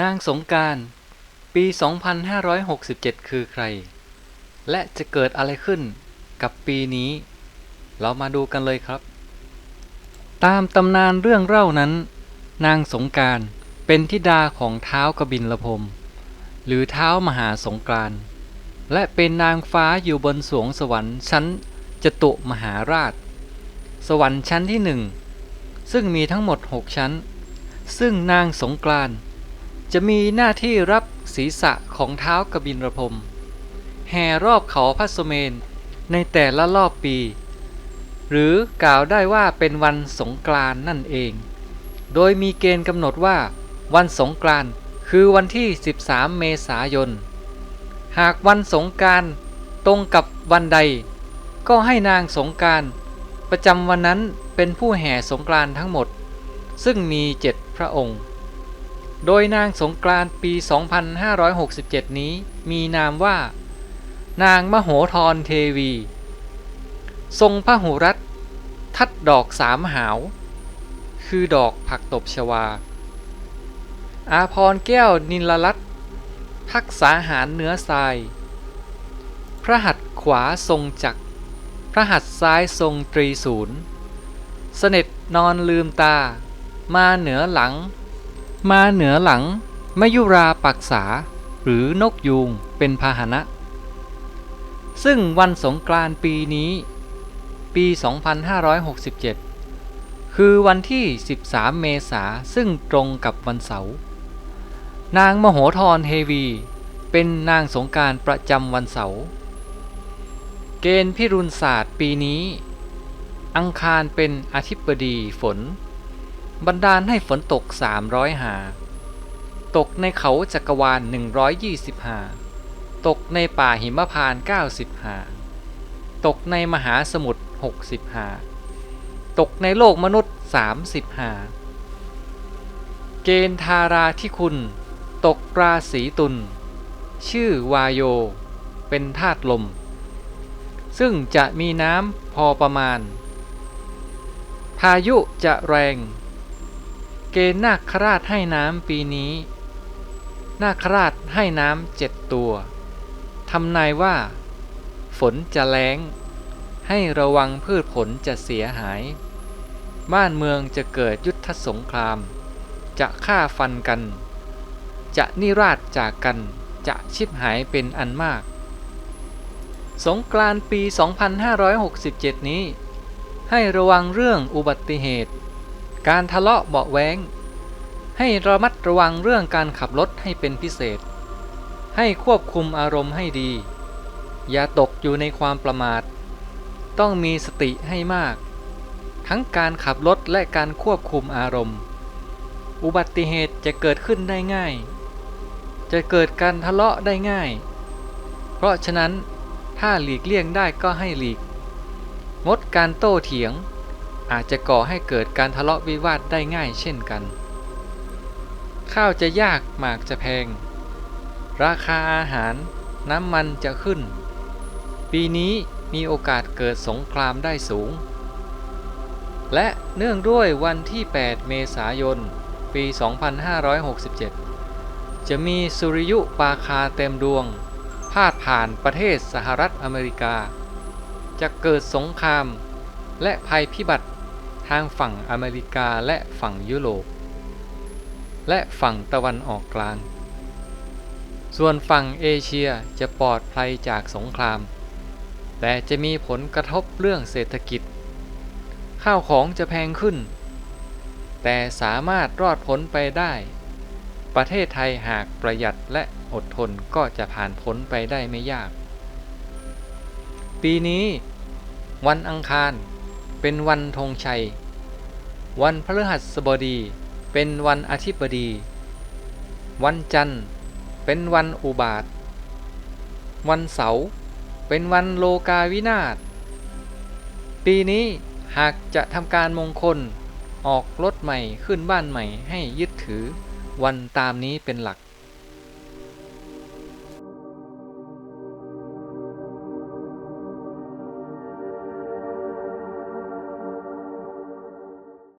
นางสงกรารปี 2567 คือใคร และจะเกิดอะไรขึ้นกับปีนี้ เรามาดูกันเลยครับ ตามตำนานเรื่องเล่านั้น นางสงการเป็นธิดาของเท้ากบินลพม หรือเท้ามหาสงกานต์และเป็นนางฟ้าอยู่บนสวงสวรรค์ชั้นจตุมหาราช สวรรค์ชั้นที่หนึ่งซึ่งมีทั้งหมด 6 ชั้น ซึ่งนางสงกรานต์ จะมีหน้าที่รับศีรษะของเท้ากบินรพรมแห่รอบเขาพระสเมนในแต่ละรอบปี หรือกล่าวได้ว่าเป็นวันสงกรานนั่นเอง โดยมีเกณฑ์กำหนดว่า วันสงกรานคือวันที่ 13 เมษายน หากวันสงกรานตรงกับวันใด ก็ให้นางสงกรานประจำวันนั้นเป็นผู้แห่สงกรานทั้งหมด ซึ่งมีเจ็ดพระองค์ โดยนางสงกรานต์ปี 2567 นี้มีนามว่า นางมโหธรเทวี ทรงพระหูรัตทัดดอกสามหาว คือดอกผักตบชวา อาพรแก้วนิลลัตน์ทักษาหารเนื้อทราย พระหัตถ์ขวาทรงจักร พระหัตถ์ซ้ายทรงตรีศูนย์ เสน็จนอนลืมตา มาเหนือหลัง มาเหนือหลังมยุราปักษา หรือนกยูงเป็นพาหนะ ซึ่งวันสงกรานต์ปีนี้ ปี 2567 คือวันที่ 13 เมษาซึ่งตรงกับวันเสาร์ นางมโหธรเทวี เป็นนางสงการประจำวันเสาร์ เกณฑ์พิรุณศาสตร์ปีนี้ อังคารเป็นอธิบดีฝน บันดาลให้ฝนตก 300หา ตกในเขาจักรวาล 120หา ตกในป่าหิมพาน 90หา ตกในมหาสมุทร 60หา ตกในโลกมนุษย์ 30หา เกณฑ์ทาราที่คุณ ตกราศีตุล ชื่อวายโย เป็นธาตุลม ซึ่งจะมีน้ำพอประมาณ พายุจะแรง เกณฑ์นาคราชให้น้ำปีนี้ นาคราชให้น้ำเจ็ดตัวทำนายว่า ฝนจะแล้ง ให้ระวังพืชผลจะเสียหาย บ้านเมืองจะเกิดยุทธสงคราม จะฆ่าฟันกัน จะนิราชจากกันจะชิบหายเป็นอันมาก สงกรานต์ปี 2567 นี้ ให้ระวังเรื่องอุบัติเหตุ การทะเลาะเบาะแว้งให้ระมัดระวังเรื่องการขับรถให้เป็นพิเศษ ให้ควบคุมอารมณ์ให้ดี อย่าตกอยู่ในความประมาท ต้องมีสติให้มาก ทั้งการขับรถและการควบคุมอารมณ์ อุบัติเหตุจะเกิดขึ้นได้ง่าย จะเกิดการทะเลาะได้ง่าย เพราะฉะนั้นถ้าหลีกเลี่ยงได้ก็ให้หลีก งดการโต้เถียง อาจจะก่อให้เกิดการทะเลาะวิวาทได้ง่ายเช่นกัน ข้าวจะยากหมากจะแพง ราคาอาหารน้ำมันจะขึ้น ปีนี้มีโอกาสเกิดสงครามได้สูง และเนื่องด้วยวันที่ 8 เมษายน ปี 2567 จะมีสุริยุปาคาเต็มดวง พาดผ่านประเทศสหรัฐอเมริกา จะเกิดสงครามและภัยพิบัติ ทางฝั่งอเมริกาและฝั่งยุโรป และฝั่งตะวันออกกลาง ส่วนฝั่งเอเชียจะปลอดภัยจากสงคราม แต่จะมีผลกระทบเรื่องเศรษฐกิจ ข้าวของจะแพงขึ้น แต่สามารถรอดพ้นไปได้ ประเทศไทยหากประหยัดและอดทนก็จะผ่านพ้นไปได้ไม่ยาก ปีนี้ วันอังคารเป็นวันธงชัย วันพฤหัสบดี เป็นวันอาทิบดี วันจันทร์ เป็นวันอุบาท วันเสาร์เป็นวันโลกาวินาศ ปีนี้หากจะทำการมงคลออกรถใหม่ขึ้นบ้านใหม่ให้ยึดถือวันตามนี้เป็นหลัก